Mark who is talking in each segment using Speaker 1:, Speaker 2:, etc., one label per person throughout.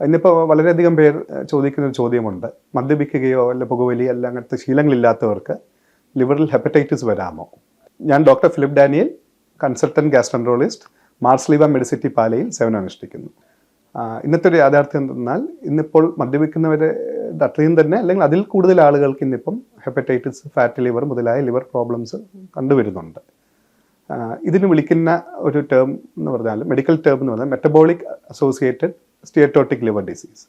Speaker 1: ഇന്നിപ്പോൾ വളരെയധികം പേർ ചോദിക്കുന്ന ഒരു ചോദ്യമുണ്ട്. മദ്യപിക്കുകയോ അല്ല പുകവലി അല്ല അങ്ങനത്തെ ശീലങ്ങളില്ലാത്തവർക്ക് ലിവറിൽ ഹെപ്പറ്റൈറ്റിസ് വരാമോ? ഞാൻ doctor Philip Daniel consultant gastroenterologist Marsleeva medicity പാലയിൽ സേവനം അനുഷ്ഠിക്കുന്നു ഇന്നത്തെ ഒരു യാഥാർത്ഥ്യം എന്തെന്നാൽ ഇന്നിപ്പോൾ മദ്യപിക്കുന്നവരെ അത്രയും തന്നെ അല്ലെങ്കിൽ അതിൽ കൂടുതൽ ആളുകൾക്ക് ഇന്നിപ്പം ഹെപ്പറ്റൈറ്റിസ് ഫാറ്റ് ലിവർ മുതലായ ലിവർ പ്രോബ്ലംസ് കണ്ടുവരുന്നുണ്ട്. ഇതിന് വിളിക്കുന്ന ഒരു ടേം എന്ന് പറഞ്ഞാൽ മെഡിക്കൽ ടേം എന്ന് പറഞ്ഞാൽ metabolic associated steatotic liver disease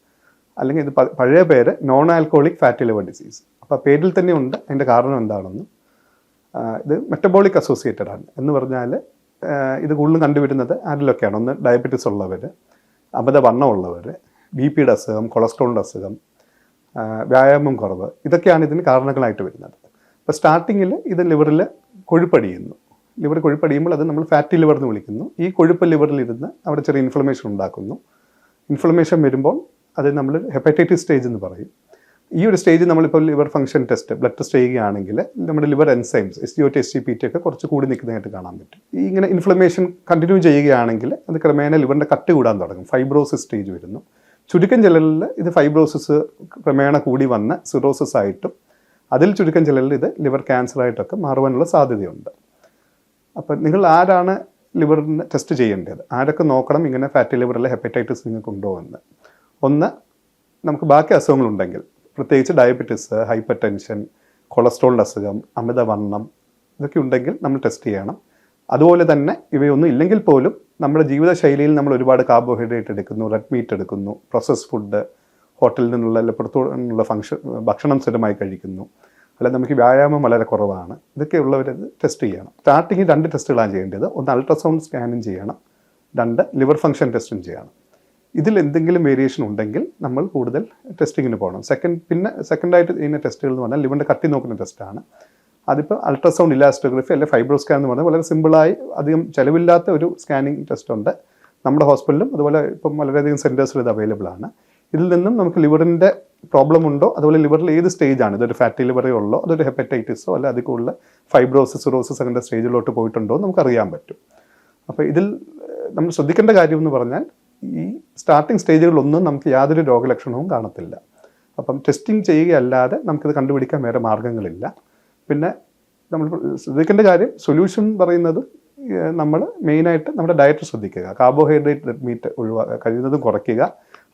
Speaker 1: അല്ലെങ്കിൽ ഇത് പഴയ പേര് non alcoholic fatty liver disease അപ്പോൾ പേരിൽ തന്നെ ഉണ്ട്. അതിന്റെ കാരണം എന്താണെന്നും. ഇത് മെറ്റബോളിക് അസോസിയേറ്റഡ് ആണ്. എന്ന് പറഞ്ഞാൽ ഇത് കൂടുതലും കണ്ടുവരുന്നത് ആരിലൊക്കെയാണ്? ഒന്ന് ഡയബറ്റിസ് ഉള്ളവർ അമിത വണ്ണമുള്ളവർ ബി പിയുടെ അസുഖം കൊളസ്ട്രോളിന്റെ അസുഖം വ്യായാമം കുറവ് ഇതൊക്കെയാണ് ഇതിന് കാരണങ്ങളായിട്ട് വരുന്നത്. അപ്പോൾ സ്റ്റാർട്ടിങ്ങിൽ ഇത് ലിവറിൽ കൊഴുപ്പടിയുന്നു. ലിവർ കൊഴുപ്പടിയുമ്പോൾ അത് നമ്മൾ ഫാറ്റി ലിവർ എന്ന് വിളിക്കുന്നു. ഈ കൊഴുപ്പ് ലിവറിൽ ഇരുന്ന് അവിടെ ചെറിയ ഇൻഫ്ലമേഷൻ ഉണ്ടാക്കുന്നു. ഇൻഫ്ലമേഷൻ വരുമ്പോൾ അത് നമ്മൾ ഹെപ്പറ്റൈറ്റിസ് സ്റ്റേജ് എന്ന് പറയും. ഈ ഒരു സ്റ്റേജ് നമ്മളിപ്പോൾ liver function test blood test ചെയ്യുകയാണെങ്കിൽ നമ്മുടെ liver enzymes S G O T S G P T ഒക്കെ കുറച്ച് കൂടി നിൽക്കുന്നതായിട്ട് കാണാൻ പറ്റും. ഈ ഇങ്ങനെ ഇൻഫ്ലമേഷൻ കണ്ടിന്യൂ ചെയ്യുകയാണെങ്കിൽ അത് ക്രമേണ ലിവറിന്റെ കട്ട് കൂടാൻ തുടങ്ങും. ഫൈബ്രോസിസ് സ്റ്റേജ് വരുന്നു. ചുരുക്കം ചിലരിൽ ഇത് ഫൈബ്രോസിസ് ക്രമേണ കൂടി വന്ന് സിറോസിസ് ആയിട്ടും അതിൽ ചുരുക്കം ചിലരിൽ ഇത് ലിവർ ക്യാൻസറായിട്ടൊക്കെ മാറുവാനുള്ള സാധ്യതയുണ്ട്. അപ്പം നിങ്ങൾ ആരാണ് ലിവറിന് ടെസ്റ്റ് ചെയ്യേണ്ടത്. ആരൊക്കെ നോക്കണം? ഇങ്ങനെ ഫാറ്റി ലിവറിലെ ഹെപ്പറ്റൈറ്റിസ് നിങ്ങൾക്ക് ഉണ്ടോ എന്ന്. ഒന്ന് നമുക്ക് ബാക്കി അസുഖങ്ങളുണ്ടെങ്കിൽ പ്രത്യേകിച്ച് ഡയബറ്റിസ് ഹൈപ്പർ ടെൻഷൻ കൊളസ്ട്രോളിന്റെ അസുഖം അമിതവണ്ണം ഇതൊക്കെ ഉണ്ടെങ്കിൽ നമ്മൾ ടെസ്റ്റ് ചെയ്യണം. അതുപോലെ തന്നെ ഇവയൊന്നും ഇല്ലെങ്കിൽ പോലും നമ്മുടെ ജീവിതശൈലിയിൽ നമ്മൾ ഒരുപാട് കാർബോഹൈഡ്രേറ്റ് എടുക്കുന്നു റെഡ് മീറ്റ് എടുക്കുന്നു പ്രോസസ് ഫുഡ് ഹോട്ടലിൽ നിന്നുള്ള പുറത്തു നിന്നുള്ള ഫങ്ഷൻ ഭക്ഷണം സ്ഥിരമായി കഴിക്കുന്നു. അല്ല നമുക്ക് വ്യായാമം വളരെ കുറവാണ്. ഇതൊക്കെ ടെസ്റ്റ് ചെയ്യണം. സ്റ്റാർട്ടിങ്ങിൽ രണ്ട് ടെസ്റ്റുകളാണ് ചെയ്യേണ്ടത്. ഒന്ന് അൾട്രാസൗണ്ട് സ്കാനും ചെയ്യണം. രണ്ട് ലിവർ ഫംഗ്ഷൻ ടെസ്റ്റും ചെയ്യണം. ഇതിൽ എന്തെങ്കിലും വേരിയേഷൻ ഉണ്ടെങ്കിൽ നമ്മൾ കൂടുതൽ ടെസ്റ്റിങ്ങിന് പോകണം. സെക്കൻഡ് പിന്നെ സെക്കൻഡായിട്ട് ചെയ്യുന്ന ടെസ്റ്റുകൾ എന്ന് പറഞ്ഞാൽ ലിവറിന്റെ കട്ടി നോക്കുന്ന ടെസ്റ്റാണ് അതിപ്പോൾ അൾട്രാസൗണ്ട് ഇലാസ്റ്റോഗ്രഫി അല്ലെങ്കിൽ ഫൈബ്രോ സ്കാൻ എന്ന് പറഞ്ഞാൽ വളരെ സിമ്പിളായി അധികം ചിലവില്ലാത്ത ഒരു സ്കാനിങ് ടെസ്റ്റ് ഉണ്ട്. നമ്മുടെ ഹോസ്പിറ്റലിലും അതുപോലെ ഇപ്പം വളരെയധികം സെന്റേഴ്സിൽ ഇത് അവൈലബിൾ ആണ്. ഇതിൽ നിന്നും നമുക്ക് ലിവറിന്റെ പ്രോബ്ലം ഉണ്ടോ അതുപോലെ ലിവറിൽ ഏത് സ്റ്റേജാണ്? ഇതൊരു ഫാറ്റി ലിവറേ ഉള്ളോ? അതൊരു ഹെപ്പറ്റൈറ്റിസോ അല്ല അതിൽ കൂടുതൽ ഫൈബ്രോസിസ് സിറോസിസ് അങ്ങനത്തെ സ്റ്റേജിലോട്ട് പോയിട്ടുണ്ടോ എന്ന് നമുക്ക് അറിയാൻ പറ്റും. അപ്പോൾ ഇതിൽ നമ്മൾ ശ്രദ്ധിക്കേണ്ട കാര്യം എന്ന് പറഞ്ഞാൽ ഈ സ്റ്റാർട്ടിംഗ് സ്റ്റേജുകളിലൊന്നും നമുക്ക് യാതൊരു രോഗലക്ഷണവും കാണത്തില്ല. അപ്പം ടെസ്റ്റിംഗ് ചെയ്യുകയല്ലാതെ നമുക്കിത് കണ്ടുപിടിക്കാൻ വേറെ മാർഗങ്ങളില്ല പിന്നെ നമ്മൾ ശ്രദ്ധിക്കേണ്ട കാര്യം സൊല്യൂഷൻ പറയുന്നത് നമ്മൾ മെയിനായിട്ട് നമ്മുടെ ഡയറ്റ് ശ്രദ്ധിക്കുക. കാർബോഹൈഡ്രേറ്റ് മീറ്റ് ഒഴിവാക്കുക കഴിയുന്നതും കുറയ്ക്കുക.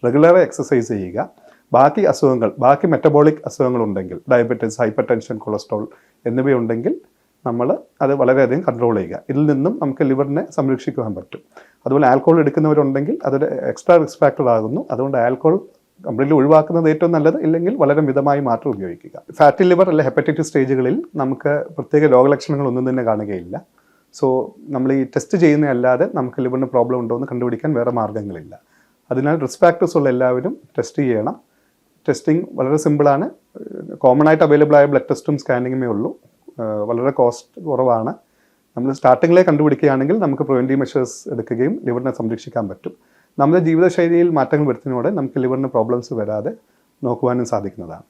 Speaker 1: റെഗുലർ എക്സസൈസ് ചെയ്യുക. ബാക്കി അസുഖങ്ങൾ ബാക്കി മെറ്റബോളിക് അസുഖങ്ങളുണ്ടെങ്കിൽ ഡയബറ്റീസ് ഹൈപ്പർ ടെൻഷൻ കൊളസ്ട്രോൾ എന്നിവയുണ്ടെങ്കിൽ നമ്മൾ അത് വളരെയധികം കൺട്രോൾ ചെയ്യുക. ഇതിൽ നിന്നും നമുക്ക് ലിവറിനെ സംരക്ഷിക്കുവാൻ പറ്റും. അതുപോലെ ആൽക്കോഹോൾ എടുക്കുന്നവരുണ്ടെങ്കിൽ അതൊരു എക്സ്ട്രാ റിസ്ക് ഫാക്ടർ ആകുന്നു. അതുകൊണ്ട് ആൽക്കോഹോൾ കംപ്ലീറ്റ്ലി ഒഴിവാക്കുന്നത് ഏറ്റവും നല്ലത്. ഇല്ലെങ്കിൽ വളരെ മിതമായി മാത്രം ഉപയോഗിക്കുക. ഫാറ്റി ലിവർ അല്ലെ ഹെപ്പറ്റൈറ്റിസ് സ്റ്റേജുകളിൽ നമുക്ക് പ്രത്യേക രോഗലക്ഷണങ്ങളൊന്നും തന്നെ കാണുകയില്ല. സോ നമ്മൾ ഈ ടെസ്റ്റ് ചെയ്യുന്നതല്ലാതെ നമുക്ക് ലിവറിന് പ്രോബ്ലം ഉണ്ടോ എന്ന് കണ്ടുപിടിക്കാൻ വേറെ മാർഗങ്ങളില്ല. അതിനാൽ റിസ്ക് ഫാക്ടേഴ്സ് ഉള്ള എല്ലാവരും ടെസ്റ്റ് ചെയ്യണം. ടെസ്റ്റിംഗ് വളരെ സിമ്പിളാണ് കോമൺ ആയിട്ട് അവൈലബിൾ ആയ ബ്ലഡ് ടെസ്റ്റും സ്കാനിങ്ങുമേ ഉള്ളൂ. വളരെ കോസ്റ്റ് കുറവാണ്. നമ്മൾ സ്റ്റാർട്ടിങ്ങിലെ കണ്ടുപിടിക്കുകയാണെങ്കിൽ നമുക്ക് പ്രിവെന്റീവ് മെഷേഴ്സ് എടുക്കുകയും ലിവറിനെ സംരക്ഷിക്കാൻ പറ്റും. നമ്മുടെ ജീവിതശൈലിയിൽ മാറ്റങ്ങൾ വരുത്തുന്നതോടെ നമുക്ക് ലിവറിന് പ്രോബ്ലംസ് വരാതെ നോക്കുവാനും സാധിക്കുന്നതാണ്.